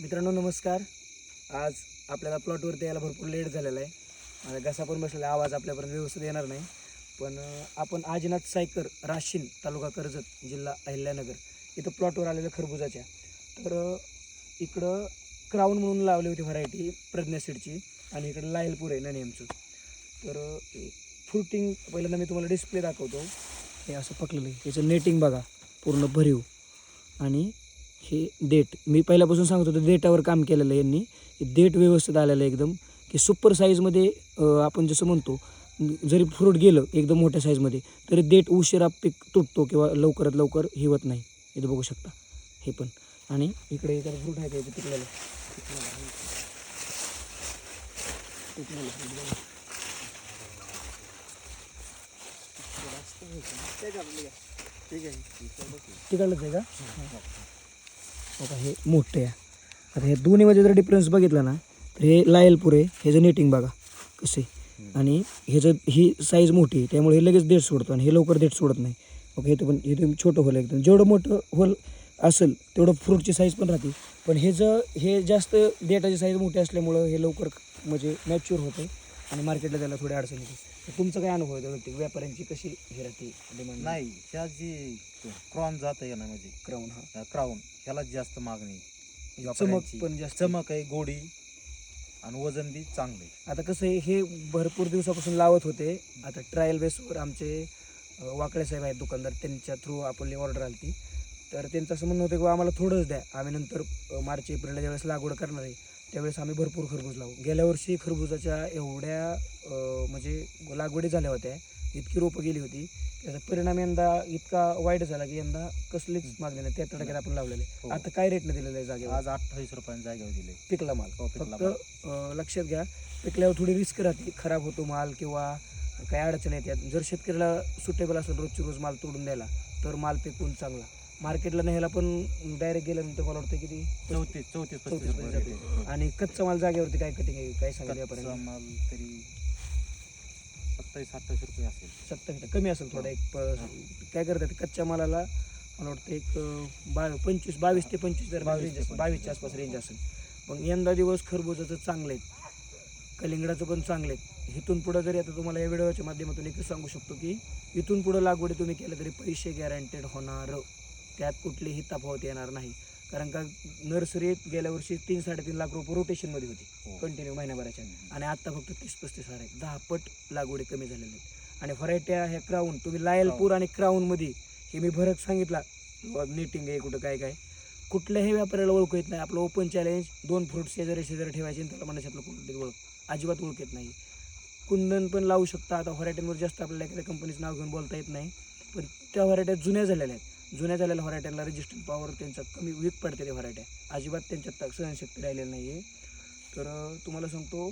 मित्रांनो नमस्कार. आज आपल्याला प्लॉटवरती यायला भरपूर लेट झालेला आहे. माझा घसा पण बसलेला आहे, आवाज आपल्यापर्यंत व्यवस्थित येणार नाही. पण आपण आजीनाथ सायकर राशीन तालुका कर्जत जिल्हा अहिल्यानगर इथं प्लॉटवर आलेलं खरबुजाच्या. तर इकडं क्राऊन म्हणून लावली होती व्हरायटी प्रज्ञा सीडची आणि इकडं लायलपूर आहे ननेमचं. तर फ्रुटिंग पहिल्यांदा मी तुम्हाला डिस्प्ले दाखवतो. हे असं पकलेलं आहे याचं नेटिंग बघा पूर्ण भरीव. आणि हे देठ मी पहिल्यापासून सांगत होतो देठावर काम केलेलं आहे यांनी. हे देठ व्यवस्थित आलेलं आहे एकदम. की सुपर साईजमध्ये आपण जसं म्हणतो जरी फ्रूट गेलं एकदम मोठ्या साईजमध्ये तरी देठ उशिरा पीक तुटतो किंवा लवकरात लवकर हे होत नाही. इथं बघू शकता. हे पण. आणि इकडे इतर फ्रूट आहे का पिकलेलं? बघा. तिकडलंच आहे का? आता हे मोठे आहे. आता हे दोन्हीमध्ये जर डिफरन्स बघितला ना तर हे लायलपूर आहे ह्याचं नेटिंग बघा कसं? आहे आणि ह्याचं ही साईज मोठी आहे त्यामुळे हे लगेच देठ सोडतो आणि हे लवकर देठ सोडत नाही. ओके हे पण हे तुम्ही छोटं होल एकदम. जेवढं मोठं होल असेल तेवढं फ्रूटची साईज पण राहते. पण हे जर हे जास्त देठाची साईज मोठी असल्यामुळं हे लवकर म्हणजे मॅच्युअर आहे आणि मार्केटला त्याला थोडी अडचण येते. तर तुमचा काय अनुभव आहे वैयक्तिक व्यापाऱ्यांची कशी हे राहते डिमांड नाही ह्या जी क्रॉन जात आहे ना म्हणजे क्राऊन हा. क्राऊन ह्याला जास्त मागणी. आहे. चमक व्यापाऱ्यांची. पण जास्त. चमक आहे गोडी आणि वजन बी चांगलं. आहे आता कसं आहे हे भरपूर दिवसापासून लावत होते. आता ट्रायल बेसवर आमचे अ, वाकडे साहेब आहेत दुकानदार. त्यांच्या थ्रू आपली ऑर्डर आली ती तर त्यांचं असं म्हणणं होतं की आम्हाला थोडंच द्या. आम्ही नंतर अ, मार्च एप्रिलला ज्यावेळेस लागवड करणार आहे त्यावेळेस आम्ही भरपूर खरबूज लावू. गेल्या वर्षी खरबुजाच्या एवढ्या म्हणजे लागवडी झाल्या होत्या इतकी रोपं गेली होती त्याचा परिणाम यंदा इतका वाईट झाला की यंदा कसलीच मागणी नाही. त्या टक्क्यात आपण लावलेले. हो. आता काय रेटनं दिलेलं आहे जागेवर? आज अठ्ठावीस रुपयांच्या जागेवर दिले. पिकला माल. हो, फक्त लक्षात घ्या पिकल्यावर थोडी रिस्क राहते. खराब होतो माल किंवा काही अडचण येतात. जर शेतकऱ्याला सुटेबल असेल रोजची रोज माल तोडून द्यायला तर माल पिकवून चांगला. मार्केटला न्यायला पण डायरेक्ट गेल्यानंतर मला वाटतं किती चौतीस चौतीस पस्तीस चौतीस रुपये जाते. आहे. आणि कच्चा माल जागेवरती काय कटिंग आहे काय सांगितलं कच्चा व्यापाऱ्यांनी माल तरी सत्तावीस अठ्ठावीस रुपये असेल. सत्तावीस कमी असेल थोडा एक प- काय करतात कच्च्या मालाला मला वाटतं एक अं, बा पंचवीस बावीस ते पंचवीस दरम्यान बावीस रेंज ते असेल. बावीसच्या आसपास रेंज असेल. पण यंदा दिवस खरबुजाचं चांगले आहेत कलिंगडाचं पण चांगले आहेत इथून पुढं जरी आता तुम्हाला या व्हिडिओच्या माध्यमातून एकच सांगू शकतो की इथून पुढं लागवडी तुम्ही केलं तरी पैसे गॅरंटेड होणार. त्यात कुठलीही तफावत येणार नाही. कारण का नर्सरीत गेल्या वर्षी तीन साडेतीन लाख रुपये रोटेशनमध्ये होती. हो. कंटिन्यू महिन्याभराच्या. आणि आता फक्त तीस पस्तीस हजार. आहेत दहा पट लागवडी कमी झालेल्या आहेत. आणि व्हरायट्या ह्या क्राऊन तुम्ही लायलपूर आणि क्राऊनमध्ये हे मी भरत सांगितला. निटिंग आहे कुठं काय काय. कुठल्याही व्यापाऱ्याला ओळखू येत नाही. आपलं ओपन चॅलेंज दोन फ्रूट शेजारी शेजारी ठेवायचे आणि त्याला म्हणायचे आपलं कुठली ओळख अजिबात ओळख येत नाही. कुंदन पण लावू शकता. आता व्हरायटींवर जास्त आपल्याला एखाद्या कंपनीचं नाव घेऊन बोलता येत नाही. पण त्या व्हरायट्या जुन्या झालेल्या आहेत. जुन्या झालेल्या व्हरायट्यांना रजिस्टर पॉवर त्यांचा कमी वीक पडते त्या व्हरायट्या अजिबात त्यांच्यात सहनशक्ती राहिलेली नाही आहे तर तुम्हाला सांगतो